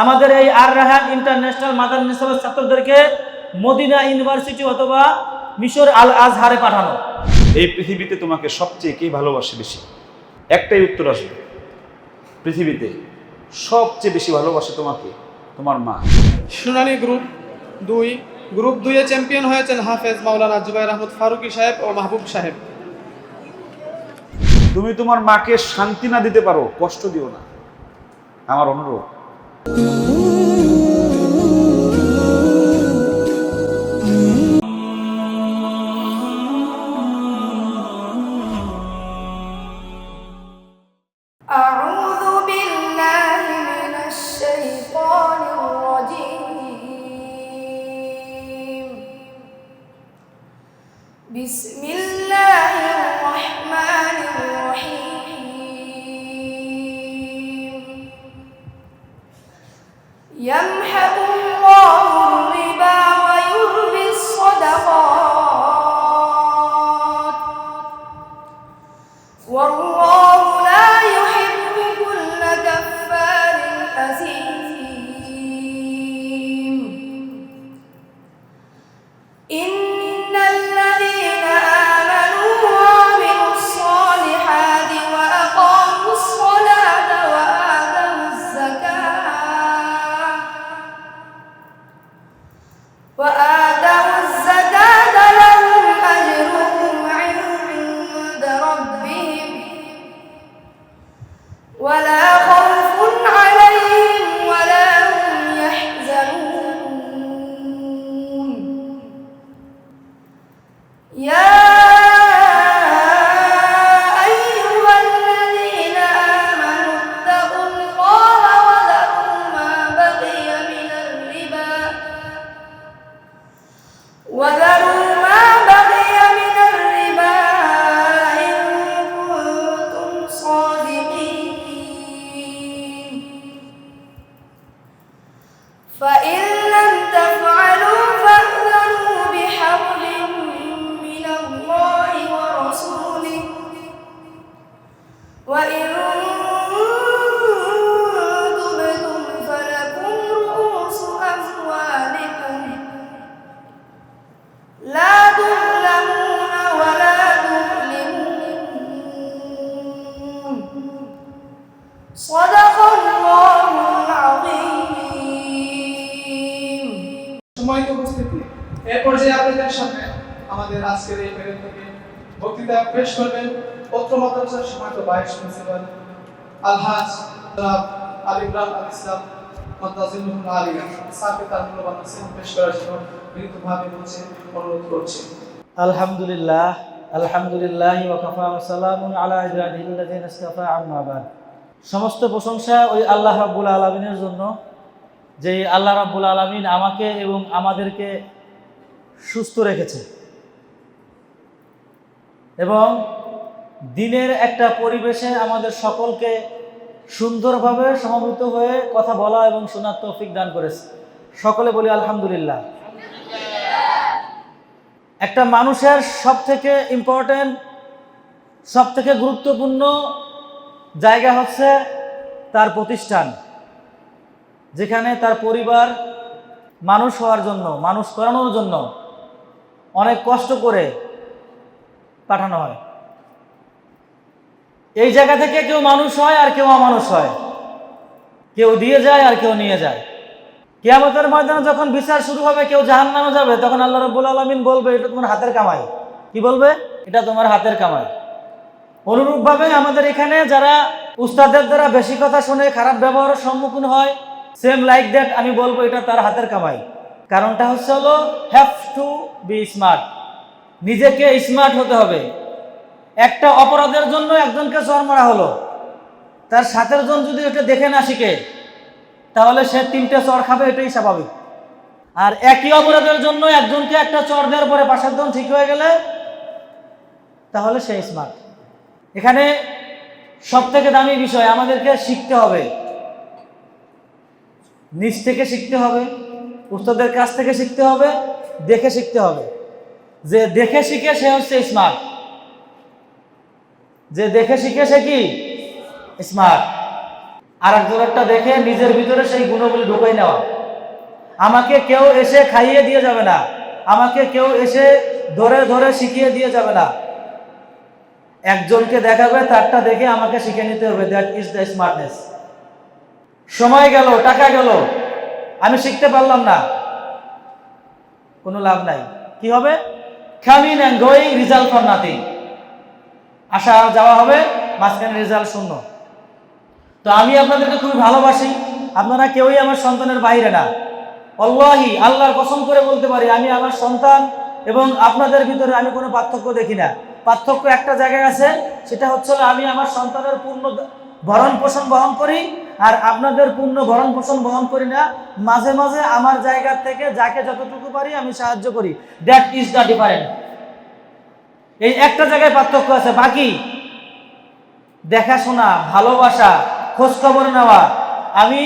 আমাদের এই আর রাহান ইন্টারন্যাশনাল মাদার নিসাবের ছাত্রদেরকে মদিনা ইউনিভার্সিটি অথবা মিশর আল আজহারে পাঠানো। এই পৃথিবীতে তোমাকে সবচেয়ে কে ভালোবাসে বেশি? একটাই উত্তর আসবে। পৃথিবীতে সবচেয়ে বেশি ভালোবাসে তোমাকে তোমার মা। সোনালী গ্রুপ দুই। গ্রুপ দুইয়ে চ্যাম্পিয়ন হয়েছেন হাফেজ মাওলানা জুবাইর আহমদ ফারুকি সাহেব ও মাহবুব সাহেব। তুমি তোমার মাকে শান্তি না দিতে পারো কষ্ট দিও না। আমার অনুরোধ 嗯 সময় উপস্থিতি। আপনাদের সামনে আমাদের আজকের এই প্যানেল থেকে বক্তৃতা পেশ করবেন। মাদ্রাসার সময় তো প্রিন্সিপাল আলহাজ জনাব আলিমরান আল ইসলাম আলী তার পেশ করার জন্য বিনীতভাবে বলছে, অনুরোধ করছি। আলহামদুলিল্লাহ আলহামদুলিল্লাহ ওয়া কাফা, ওয়া সালামুন আলা ইবরাহিম ইসতাফা আম্মা বা'দ। সমস্ত প্রশংসা ওই আল্লাহ রাব্বুল আলামিনের জন্য, যে আল্লাহ রাব্বুল আলামিন আমাকে এবং আমাদেরকে সুস্থ রেখেছে। এবং দিনের একটা পরিবেশে আমাদের সকলকে সুন্দরভাবে সমবেত হয়ে কথা বলা এবং শোনার তৌফিক দান করেছে। সকলে বলি আলহামদুলিল্লাহ। একটা মানুষের সব থেকে ইম্পর্টেন্ট সব থেকে গুরুত্বপূর্ণ জায়গা হচ্ছে তার প্রতিষ্ঠান, যেখানে তার পরিবার মানুষ হওয়ার জন্য, মানুষ করানোর জন্য অনেক কষ্ট করে পাঠানো হয়। এই জায়গা থেকে কেউ মানুষ হয় আর কেউ অমানুষ হয়। কেউ দিয়ে যায় আর কেউ নিয়ে যায়। কিয়ামতের ময়দানে যখন বিচার শুরু হবে, কেউ জাহান নামে যাবে, তখন আল্লাহ রব্বুল আলমিন বলবে, এটা তোমার হাতের কামাই। কি বলবে? এটা তোমার হাতের কামাই। অনুরূপভাবে আমাদের এখানে যারা উস্তাদের দ্বারা বেশি কথা শুনে খারাপ ব্যবহারের সম্মুখীন হয় সেম লাইক দ্যাট আমি বলব এটা তার হাতের কামাই। কারণটা হচ্ছে হলো হ্যাভ টু বি স্মার্ট নিজেকে স্মার্ট হতে হবে। একটা অপরাধের জন্য একজনকে চর মারা হলো। তার সাথের জন যদি এটা দেখে না শিখে, তাহলে সে তিনটে চর খাবে, এটাই স্বাভাবিক। আর একই অপরাধের জন্য একজনকে একটা চর দেওয়ার পরে পাশের জন ঠিক হয়ে গেলে, তাহলে সে স্মার্ট এখানে সব থেকে দামি বিষয় আমাদেরকে শিখতে হবে। নিজ থেকে শিখতে হবে, উস্তাদের কাছ থেকে শিখতে হবে, দেখে শিখতে হবে। যে দেখে শিখে সে হচ্ছে স্মার্ট যে দেখে শিখে সে কি? স্মার্ট আর একজনেরটা দেখে নিজের ভিতরে সেই গুণগুলি ঢুকাই নেওয়া। আমাকে কেউ এসে খাইয়ে দিয়ে যাবে না। আমাকে কেউ এসে ধরে ধরে শিখিয়ে দিয়ে যাবে না। একজনকে দেখাবে, তারটা দেখে আমাকে শিখে নিতে হবে। দ্যাট ইজ দ্য স্মার্টনেস সময় গেল, টাকা গেল। আমি শিখতে পারলাম না। কোনো লাভ নাই। কি হবে? Coming and going result for nothing আসা, যাওয়া হবে, মাঝখানে রেজাল্ট শূন্য। তো আমি আপনাদেরকে খুবই ভালোবাসি। আপনারা কেউই আমার সন্তানের বাইরে না। অল্লাহি, আল্লাহর কসম করে বলতে পারি, আমি আমার সন্তান এবং আপনাদের ভিতরে আমি কোনো পার্থক্য দেখি না। পার্থক্য একটা জায়গায় আছে, সেটা হচ্ছে আমি আমার সন্তানের পূর্ণ ভরণ পোষণ বহন করি আর আপনাদের পূর্ণ ভরণ পোষণ বহন করি না। মাঝে মাঝে আমার জায়গা থেকে যাকে যতটুকু পারি আমি সাহায্য করি। দ্যাট ইজ দ্য ডিফারেন্ট এই একটা জায়গায় পার্থক্য আছে। বাকি, দেখাশোনা, ভালোবাসা খোঁজ খবর নেওয়া। আমি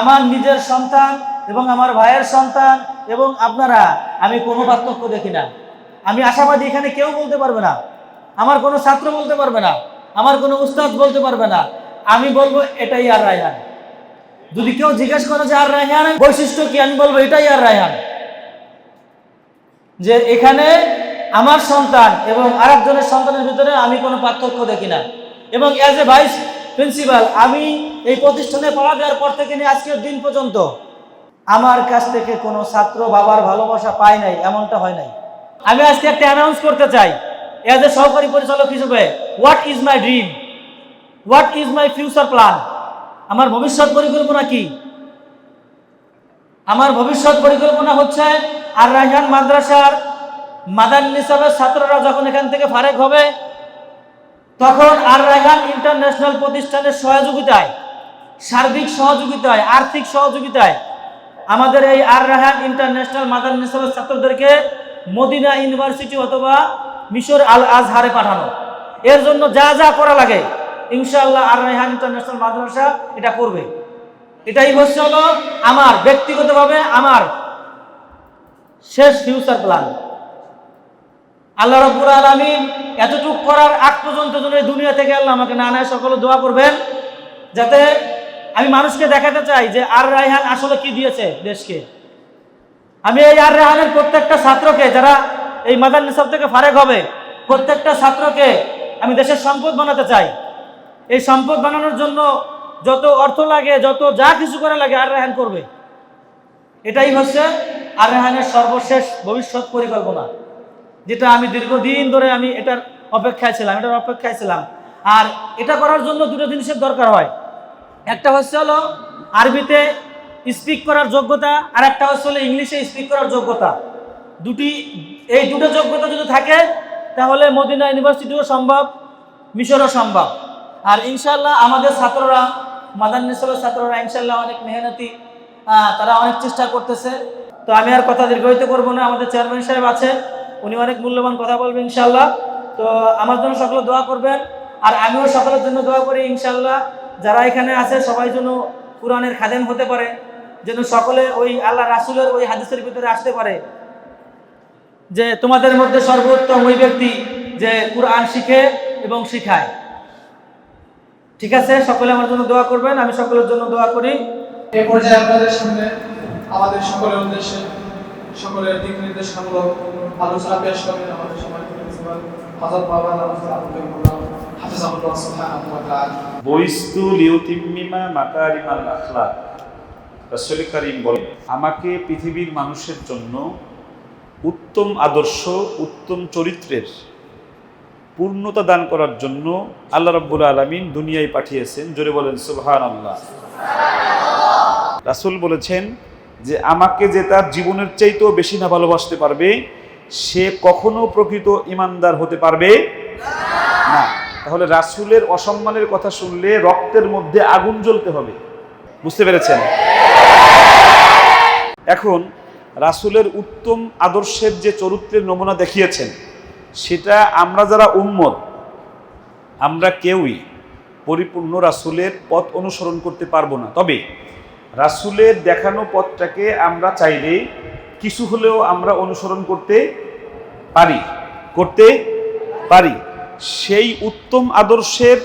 আমার নিজের সন্তান এবং আমার ভাইয়ের সন্তান এবং আপনারা, আমি কোনো পার্থক্য দেখি না। আমি আশাবাদী এখানে কেউ বলতে পারবে না। আমার কোনো ছাত্র বলতে পারবে না, আমার কোনো উস্তাদ বলতে পারবে না। আমি বলব, এটাই আর রায়হান। যদি কেউ জিজ্ঞেস করে যে আর রায়হান বৈশিষ্ট্য কি, আমি বলব, এটাই আর রায়হান। যে এখানে আমার সন্তান এবং আরেকজনের সন্তানের ভিতরে আমি কোনো পার্থক্য দেখি না। এবং অ্যাজ এ ভাইস প্রিন্সিপাল আমি এই প্রতিষ্ঠানে পড়া দেওয়ার পর থেকে নিয়ে আজকের দিন পর্যন্ত আমার কাছ থেকে কোনো ছাত্র বাবার ভালোবাসা পায় নাই, এমনটা হয় নাই। আমি আজকে একটা অ্যানাউন্স করতে চাই। অ্যাজ এ সহকারী পরিচালক হিসেবে what is my dream what is my future plan আমার ভবিষ্যৎ পরিকল্পনা কি? আমার ভবিষ্যৎ পরিকল্পনা হচ্ছে আর রায়হান মাদ্রাসার মাদান নিসাবের ছাত্ররা যখন এখান থেকে ফারেক হবে, তখন আর রায়হান ইন্টারন্যাশনাল প্রতিষ্ঠানের সহযোগিতায়, সার্বিক সহযোগিতায়, আর্থিক সহযোগিতায় আমাদের এই আর রায়হান ইন্টারন্যাশনাল মাদান নিসাবের ছাত্রদেরকে মদিনা ইউনিভার্সিটি অথবা মিশর আল আজহারে পাঠানো। এর জন্য যা যা করা লাগে, ইনশাআল্লাহ আর রায়হান ইন্টারন্যাশনাল মাদ্রাসা এটা করবে। এটাই হচ্ছে হলো আমার ব্যক্তিগতভাবে আমার শেষ ফিউচার প্ল্যান আল্লাহ রব্বুল আলমিন এতটুকু করার আগ পর্যন্ত যেন দুনিয়া থেকে আল্লাহ আমাকে না নেয়, সকলে দোয়া করবেন, যাতে আমি মানুষকে দেখাতে চাই যে আর রায়হান আসলে কি দিয়েছে দেশকে। আমি এই আর রায়হানের প্রত্যেকটা ছাত্রকে, যারা এই মাদার নিসাব থেকে ফারেক হবে। প্রত্যেকটা ছাত্রকে আমি দেশের সম্পদ বানাতে চাই। এই সম্পদ বানানোর জন্য যত অর্থ লাগে, যত যা কিছু করে লাগে, আর রেহান করবে। এটাই হচ্ছে আর রেহানের সর্বশেষ ভবিষ্যৎ পরিকল্পনা, যেটা আমি দীর্ঘদিন ধরে আমি এটার অপেক্ষায় ছিলাম, এটার অপেক্ষায় ছিলাম। আর এটা করার জন্য দুটো জিনিসের দরকার হয়। একটা হচ্ছে হলো আরবিতে স্পিক করার যোগ্যতা, আর একটা হচ্ছে হলো ইংলিশে স্পিক করার যোগ্যতা। দুটি এই দুটো যোগ্যতা যদি থাকে, তাহলে মদিনা ইউনিভার্সিটিও সম্ভব, মিশরও সম্ভব। আর ইনশাল্লাহ আমাদের ছাত্ররা মাদান নিসাবের ছাত্ররা ইনশাল্লাহ অনেক মেহনতি তারা অনেক চেষ্টা করতেছে। তো আমি আর কথা দীর্ঘায়িত করব না, আমাদের চেয়ারম্যান সাহেব আছে, উনি অনেক মূল্যবান কথা বলবেন ইনশাল্লাহ তো আমার জন্য সকলে দোয়া করবেন, আর আমিও সকলের জন্য দোয়া করি ইনশাল্লাহ যারা এখানে আছে, সবাই যেন কোরআনের খাদেম হতে পারে, যেন সকলে ওই আল্লাহ রাসুলের ওই হাদিসের ভিতরে আসতে পারে। যে তোমাদের মধ্যে সর্বোত্তম ওই ব্যক্তি যে কোরআন শিখে এবং শিখায়। ঠিক আছে? সকলে আমার জন্য দোয়া করবেন আমি সকলের জন্য দোয়া করি। এই পর্যায়ে আপনাদের সামনে আমাদের সকলের উদ্দেশ্যে সকলের দিক নির্দেশনামূলক আলোচনা পেশ করবেন আমাদের প্রিন্সিপাল হযরত মাওলানা আব্দুল গোলাম হাফিজাহুল্লাহ সুবহানাহু ওয়া তাআলা। বইস্তু লিউতিম্মিমা মাকারিমাল আখলাক। রাসূল করিম বলেন আমাকে পৃথিবীর মানুষের জন্য উত্তম আদর্শ, উত্তম চরিত্রের পূর্ণতা দান করার জন্য আল্লাহ রাব্বুল আলামিন দুনিয়ায় পাঠিয়েছেন। জোরে বলেন, সুবহানাল্লাহ। রাসূল বলেছেন যে, আমাকে যে তার জীবনের চাইতেও বেশি না ভালোবাসতে পারবে, সে কখনো প্রকৃত ইমানদার হতে পারবে না। তাহলে রাসূলের অসম্মানের কথা শুনলে রক্তের মধ্যে আগুন জ্বলতে হবে। বুঝতে পেরেছেন? এখন রাসূলের উত্তম আদর্শের যে চরিত্রের নমুনা দেখিয়েছেন, সেটা আমরা যারা উম্মত, আমরা কেউই পরিপূর্ণ রাসূলের পথ অনুসরণ করতে পারব না। তবে রাসূলের দেখানো পথটাকে আমরা চাইলে কিছু হলেও আমরা অনুসরণ করতে পারি করতে পারি। সেই উত্তম আদর্শের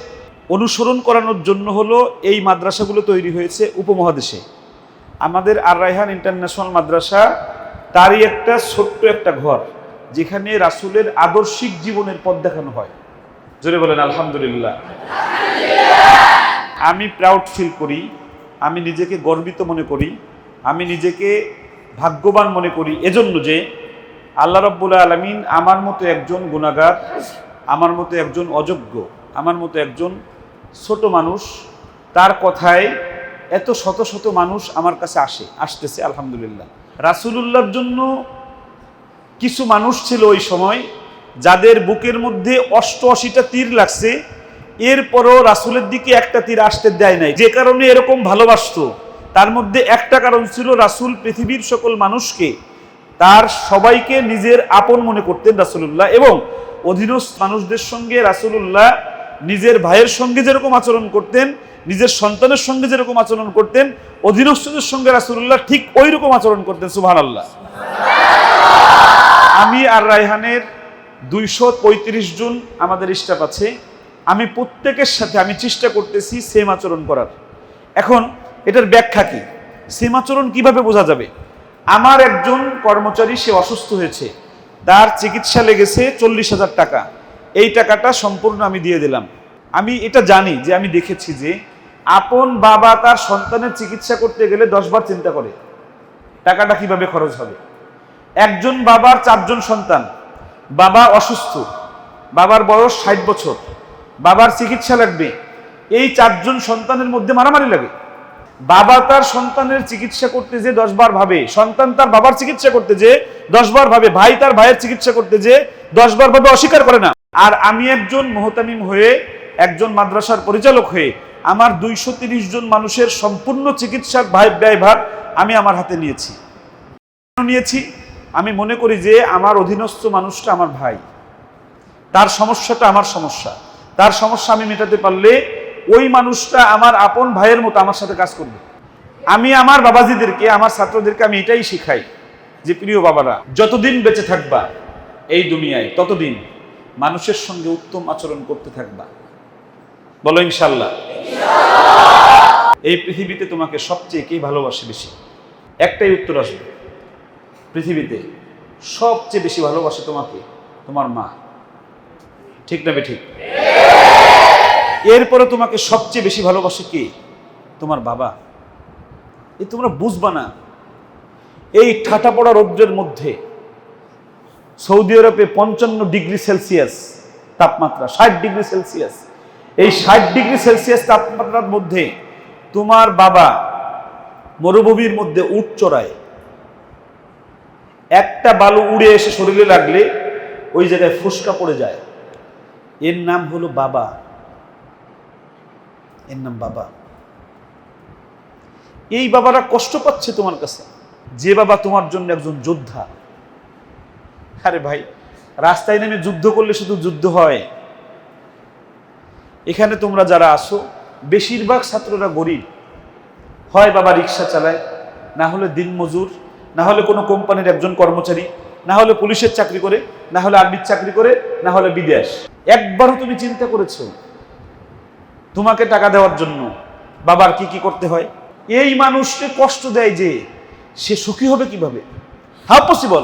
অনুসরণ করানোর জন্য হলো এই মাদ্রাসাগুলো তৈরি হয়েছে উপমহাদেশে। আমাদের আর রায়হান ইন্টারন্যাশনাল মাদ্রাসা, তারই একটা ছোট্ট একটা ঘর, যেখানে রাসূলের আদর্শিক জীবনের পথ দেখানো হয়। জোরে বলেন, আলহামদুলিল্লাহ। আমি প্রাউড ফিল করি, আমি নিজেকে গর্বিত মনে করি, আমি নিজেকে ভাগ্যবান মনে করি, এজন্য যে আল্লাহ রব্বুল আলমিন আমার মতো একজন গুণাগার আমার মতো একজন অযোগ্য, আমার মতো একজন ছোট মানুষ, তার কথায় এত শত শত মানুষ আমার কাছে আসে, আসতেছে, আলহামদুলিল্লাহ। রাসূলুল্লাহর জন্য কিছু মানুষ ছিল ওই সময়, যাদের বুকের মধ্যে অষ্টআশিটা তীর লাগছে, এরপরও রাসূলের দিকে একটা তীর আসতে দেয় নাই। যে কারণে এরকম ভালোবাসত। তার মধ্যে একটা কারণ ছিল রাসূল পৃথিবীর সকল মানুষকে তার সবাইকে নিজের আপন মনে করতেন রাসূলুল্লাহ এবং অধীনস্থ মানুষদের সঙ্গে রাসূলুল্লাহ নিজের ভাইয়ের সঙ্গে যেরকম আচরণ করতেন, নিজের সন্তানের সঙ্গে যেরকম আচরণ করতেন, অধীনস্থদের সঙ্গে রাসূলুল্লাহ ঠিক ওই রকম আচরণ করতেন, সুবহানাল্লাহ। আমি আর রায়হানের দুইশো পঁয়ত্রিশ জন আমাদের স্টাফ আছে, আমি প্রত্যেকের সাথে আমি চেষ্টা করতেছি সেম আচরণ করার। এখন এটার ব্যাখ্যা কি? সেম আচরণ কীভাবে বোঝা যাবে? আমার একজন কর্মচারী, সে অসুস্থ হয়েছে, তার চিকিৎসা লেগেছে চল্লিশ হাজার টাকা। এই টাকাটা সম্পূর্ণ আমি দিয়ে দিলাম। আমি এটা জানি যে আমি দেখেছি যে আপন বাবা তার সন্তানের চিকিৎসা করতে গেলে দশবার চিন্তা করে, টাকাটা কীভাবে খরচ হবে? একজন বাবার চারজন সন্তান, বাবা অসুস্থ, বাবার বয়স ষাট বছর, বাবার চিকিৎসা লাগবে, এই চারজন সন্তানের মধ্যে মারামারি লাগে। বাবা তার সন্তানের চিকিৎসা করতে যে দশবার ভাবে, সন্তান তার বাবার চিকিৎসা করতে যে দশবার ভাবে, ভাই তার ভাইয়ের চিকিৎসা করতে যে দশবার ভাবে অস্বীকার করে না। আর আমি একজন মোহতামিম হয়ে একজন মাদ্রাসার পরিচালক হয়ে আমার দুইশো জন মানুষের সম্পূর্ণ চিকিৎসার ভাই ব্যয়ভার আমি আমার হাতে নিয়েছি। নিয়েছি? আমি মনে করি যে আমার অধীনস্থ মানুষটা আমার ভাই। তার সমস্যাটা আমার সমস্যা। তার সমস্যা আমি মেটাতে পারলে ওই মানুষটা আমার আপন ভাইয়ের মতো আমার সাথে কাজ করবে। আমি আমার বাবাজিদেরকে, আমার ছাত্রদেরকে আমি এটাই শিখাই যে, প্রিয় বাবারা, যতদিন বেঁচে থাকবা এই দুনিয়ায়, ততদিন মানুষের সঙ্গে উত্তম আচরণ করতে থাকবা। বলো ইনশাল্লাহ এই পৃথিবীতে তোমাকে সবচেয়ে কে ভালোবাসে বেশি? একটাই উত্তর আসবে। পৃথিবীতে সবচেয়ে বেশি ভালোবাসে তোমাকে তোমার মা। ঠিক না ঠিক? এরপরে তোমাকে সবচেয়ে বেশি ভালোবাসে কে? তোমার বাবা। এ তোমরা বুঝবা না। এই ঠাটা পড়া রৌদ্রের মধ্যে সৌদি আরবে পঞ্চান্ন ডিগ্রি সেলসিয়াস তাপমাত্রা, ষাট ডিগ্রি সেলসিয়াস। এই ষাট ডিগ্রি সেলসিয়াস তাপমাত্রার মধ্যে তোমার বাবা মরুভূমির মধ্যে উট চড়ায়। একটা বালু উড়ে এসে শরীরে লাগলে ওই জায়গায় ফুসকা পড়ে যায়। এর নাম হলো বাবা। এর নাম বাবা। এই বাবারা কষ্ট পাচ্ছে তোমার কাছে। যে বাবা তোমার জন্য একজন যোদ্ধা। আরে ভাই, রাস্তায় নেমে যুদ্ধ করলে শুধু যুদ্ধ হয়। এখানে তোমরা যারা আসো বেশিরভাগ ছাত্ররা গরিব। হয় বাবা রিক্সা চালায়, না হলে দিনমজুর, না হলে কোনো কোম্পানির একজন কর্মচারী, না হলে পুলিশের চাকরি করে, না হলে আর্মির চাকরি করে, না হলে বিদেশ। একবারও তুমি চিন্তা করেছ তোমাকে টাকা দেওয়ার জন্য বাবার কি কি করতে হয়? এই মানুষকে কষ্ট দেয় যে সে সুখী হবে কীভাবে? হাউ পসিবল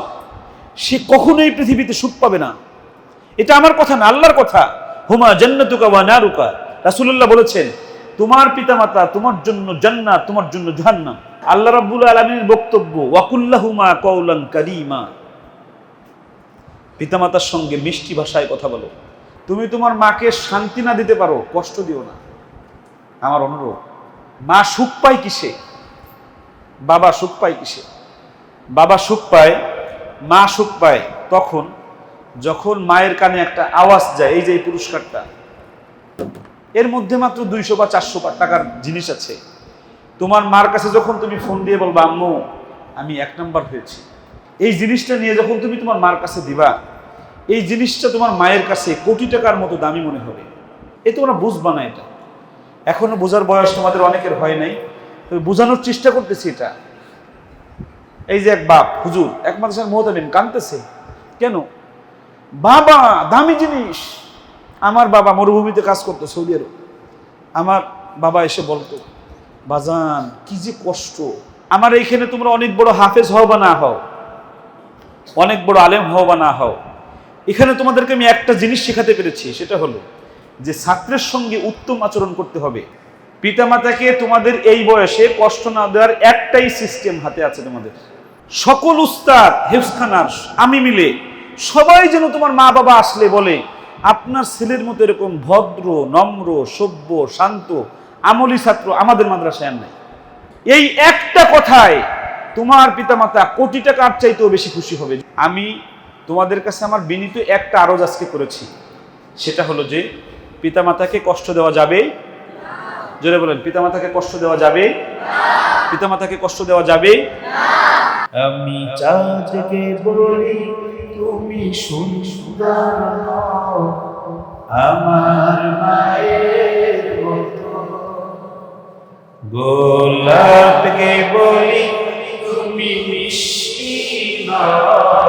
সে কখনোই পৃথিবীতে সুখ পাবে না। এটা আমার কথা না, আল্লাহর কথা। হুমা জান্নাতুকা ওয়া নারুকা। রাসূলুল্লাহ বলেছেন, তোমার পিতামাতা তোমার জন্য জান্নাত, তোমার জন্য জাহান্নাম। আল্লাহ রাব্বুল আলামিনের বক্তব্য ওয়াকুল্লাহুমা কওলান কারীমা। পিতামাতার সঙ্গে মিষ্টি ভাষায় কথা বলো। তুমি তোমার মাকে শান্তি না দিতে পারো, কষ্ট দিও না। আমার অনুরোধ, মা সুখ পায় কিসে? বাবা সুখ পায় কিসে? বাবা সুখ পায় মা সুখ পায়, তখন যখন মায়ের কানে একটা আওয়াজ যায়, এই যে এই পুরস্কারটা, এর মধ্যে মাত্র দুইশো বা চারশো টাকার জিনিস আছে। তোমার মার কাছে যখন তুমি ফোন দিয়ে বলবা, আম্মু, আমি এক নাম্বার হয়েছি এই জিনিসটা নিয়ে যখন তুমি তোমার মার কাছে দিবা, এই জিনিসটা তোমার মায়ের কাছে কোটি টাকার মতো দামি মনে হবে। এ তোমরা বুঝবা না এটা। এখনও বোঝার বয়স তোমাদের অনেকের হয় নাই। তবে বোঝানোর চেষ্টা করতেছি এটা। এই যে এক বাপ, হুজুর, এক মাদ্রাসার মোহতামিম কানতেছে কেন? বাবা, দামি জিনিস। আমার বাবা মরুভূমিতে কাজ করতো সৌদি আরব আমার বাবা এসে বলতো, বাজান, কি যে কষ্ট। আমার এইখানে তোমরা অনেক বড় হাফেজ হও বা না হও। অনেক বড় আলেম হও বা না হও। এখানে তোমাদেরকে আমি একটা জিনিস শেখাতে পেরেছি, সেটা হলো যে ছাত্রের সঙ্গে উত্তম আচরণ করতে হবে। পিতামাতাকে তোমাদের এই বয়সে কষ্ট না দেওয়ার একটাই সিস্টেম হাতে আছে তোমাদের। সকল উস্তাদ হেফখানার আমি মিলে সবাই যেন তোমার মা বাবা আসলে বলে, আপনার ছেলের মতো এরকম ভদ্র, নম্র, সভ্য, শান্ত, আমলি ছাত্র আমাদের মাদ্রাসায় আর নাই। এই একটা কথায় তোমার পিতামাতা কোটি টাকার চাইতেও বেশি খুশি হবে। আমি তোমাদের কাছে আমার বিনীত একটা আরজ আজকে করেছি। সেটা হলো যে, পিতামাতাকে কষ্ট দেওয়া যাবে জোরে বলেন পিতামাতাকে কষ্ট দেওয়া যাবে? পিতামাতাকে কষ্ট দেওয়া যাবে? আমি চাঁদকে বলি তুমি হও, আমার গোলাপকে বলি তুমি মিষ্টি নও।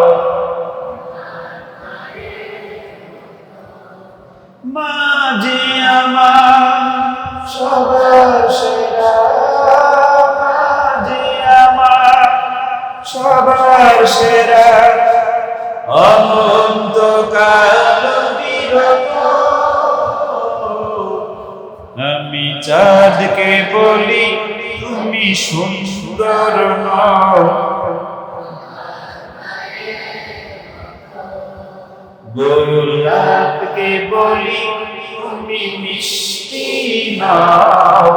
সেরা অনন্তকাল বিরত। আমি চাঁদকে বলি তুমি সুন্দর গোলাপকে বলি তুমি মিষ্টি নাও।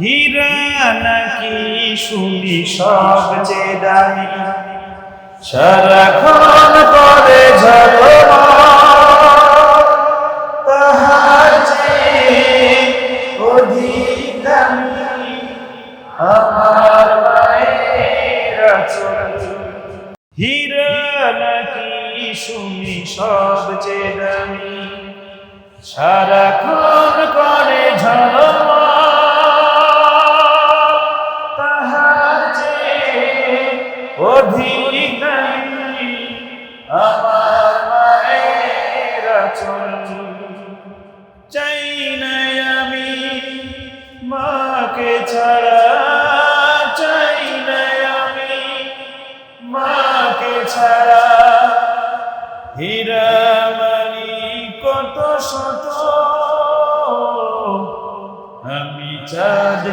হীরা নাকি শুনি সবচেয়ে দামি সারাক্ষণ করে ঝলমল তাহার চেয়ে অধিক দামি আমার মায়ের হীরা নাকি শুনি সবচেয়ে দামি সারাক্ষণ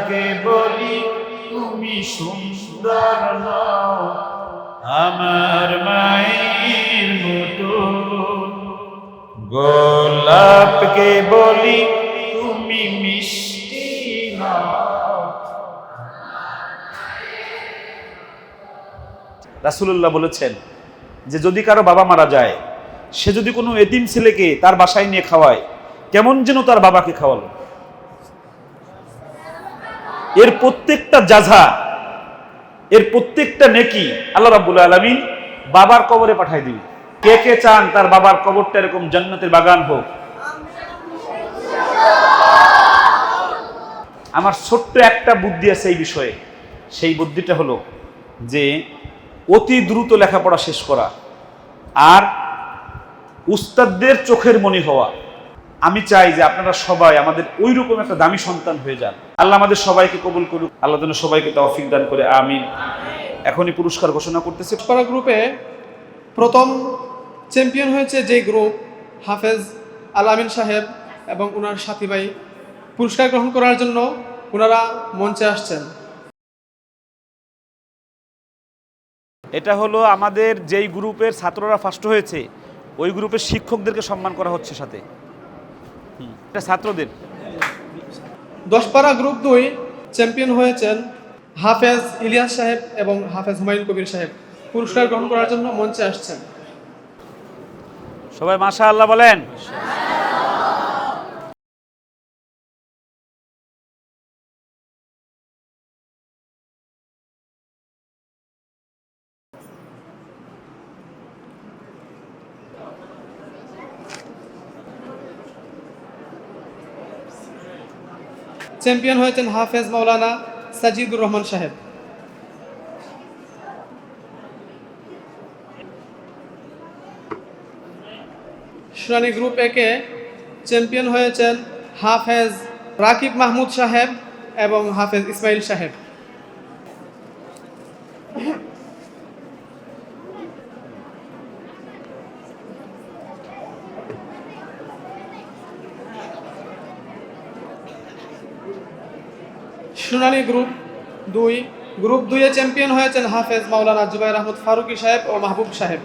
চাঁদকে বলি, তুমি সুন্দর আমার মায়ের মতো। গোলাপকে বলি, তুমি মিষ্টি রাসুল্লাহ বলেছেন যে, যদি কারও বাবা মারা যায়, সে যদি কোনো এতিম ছেলেকে তার বাসায় নিয়ে খাওয়ায়, কেমন যেন তার বাবাকে খাওয়ালো। এর প্রত্যেকটা জাঝা এর প্রত্যেকটা নেকি আল্লাহ রাব্বুল আলামিন বাবার কবরে পাঠায় দিবে। কে কে চান তার বাবার কবরটা এরকম জান্নাতের বাগান হোক। আমার ছোট্ট একটা বুদ্ধি আছে এই বিষয়ে। সেই বুদ্ধিটা হলো যে অতি দ্রুত লেখাপড়া শেষ করা আর উস্তাদদের চোখের মনি হওয়া। আমি চাই যে আপনারা সবাই আমাদের ওই রকম একটা দামি সন্তান হয়ে যান। আল্লাহ আমাদের সবাইকে কবুল করুক। আল্লাহ যেন সবাইকে তৌফিক দান করে আমিন। এখনই পুরস্কার ঘোষণা করতেছে। পাড়া গ্রুপে প্রথম চ্যাম্পিয়ন হয়েছে যে গ্রুপ হাফেজ আল আমিন সাহেব এবং ওনার সাথী ভাই। পুরস্কার গ্রহণ করার জন্য ওনারা মঞ্চে আসছেন। এটা হলো আমাদের যেই গ্রুপের ছাত্ররা ফার্স্ট হয়েছে ওই গ্রুপের শিক্ষকদেরকে সম্মান করা হচ্ছে সাথে। এটা ছাত্রদের। দশপাড়া গ্রুপ দুই চ্যাম্পিয়ন হয়েছেন হাফেজ ইলিয়াস সাহেব এবং হাফেজ হুমায়ুন কবির সাহেব। পুরস্কার গ্রহণ করার জন্য মঞ্চে আসছেন। সবাই মাশা আল্লাহ বলেন। চ্যাম্পিয়ন হয়েছেন হাফেজ মৌলানা সাজিদুর রহমান সাহেব। শুনানি গ্রুপ একে চ্যাম্পিয়ন হয়েছেন হাফেজ রাকিব মাহমুদ সাহেব এবং হাফেজ ইসমাইল সাহেব শুনানি গ্রুপ দুই। গ্রুপ দুইয়ে চ্যাম্পিয়ন হয়েছেন হাফেজ মাওলানা জুবাইর আহমদ ফারুকি সাহেব ও মাহবুব সাহেব।